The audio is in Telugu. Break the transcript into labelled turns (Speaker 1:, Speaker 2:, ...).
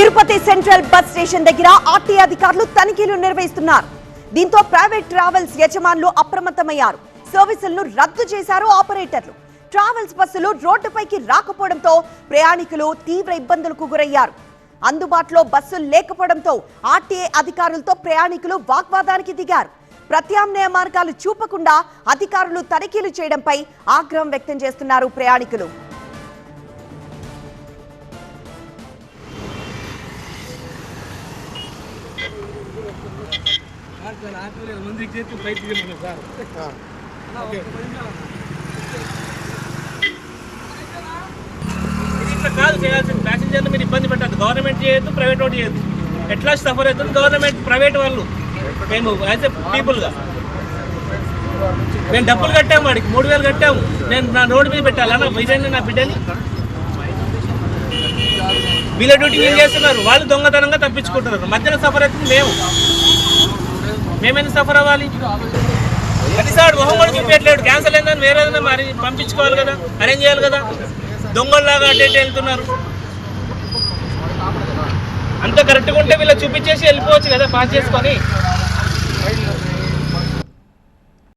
Speaker 1: తిరుపతి సెంట్రల్ బస్ స్టేషన్ దగ్గర ఆర్టీ అధికారులు తనిఖీలు నిర్వహిస్తున్నారు. దీంతో ప్రైవేట్ ట్రావెల్స్ యజమానులు అప్రమత్తమయ్యారు. సర్వీసులను రద్దు చేశారు ఆపరేటర్లు. ట్రావెల్స్ బస్సులు రోడ్డుపైకి రాకపోవడంతో ప్రయాణికులు తీవ్ర ఇబ్బందులకు గురయ్యారు. అందుబాటులో బస్సులు లేకపోవడంతో ఆర్టీఏ అధికారులతో ప్రయాణికులు వాగ్వాదానికి దిగారు. ప్రత్యామ్నాయ మార్గాలు చూపకుండా అధికారులు తనిఖీలు చేయడంపై ఆగ్రహం వ్యక్తం చేస్తున్నారు ప్రయాణికులు.
Speaker 2: చేసి బయటికి సార్ ఇది ఇట్లా కాదు చేయాల్సింది. ప్యాసింజర్లు మీరు ఇబ్బంది పెట్టద్దు. గవర్నమెంట్ చేయొద్దు ప్రైవేట్ వాడు చేయొద్దు. ఎట్లా సఫర్ అవుతుంది? గవర్నమెంట్ ప్రైవేట్ వాళ్ళు. మేము యాజ్ ఎ పీపుల్గా మేము డబ్బులు కట్టాము వాడికి మూడు వేలు కట్టాము. నేను నా రోడ్డు మీద పెట్టాలా? నా బిడ్డని నా బిడ్డని? వీళ్ళ డ్యూటీ ఏం చేస్తున్నారు? వాళ్ళు దొంగతనంగా తప్పించుకుంటున్నారు. మధ్యలో సఫర్ అయితే మేము. మేమైనా సఫర్ అవ్వాలి? ప్రతిసారి మొహం కూడా చూపించట్లేడు క్యాన్సల్ అయిందని వేరే ఏదైనా మరి పంపించుకోవాలి కదా అరేంజ్ చేయాలి కదా. దొంగల్లాగా అటు ఇటు వెళ్తున్నారు. అంత కరెక్ట్గా ఉంటే వీళ్ళు చూపించేసి వెళ్ళిపోవచ్చు కదా పాస్ చేసుకొని.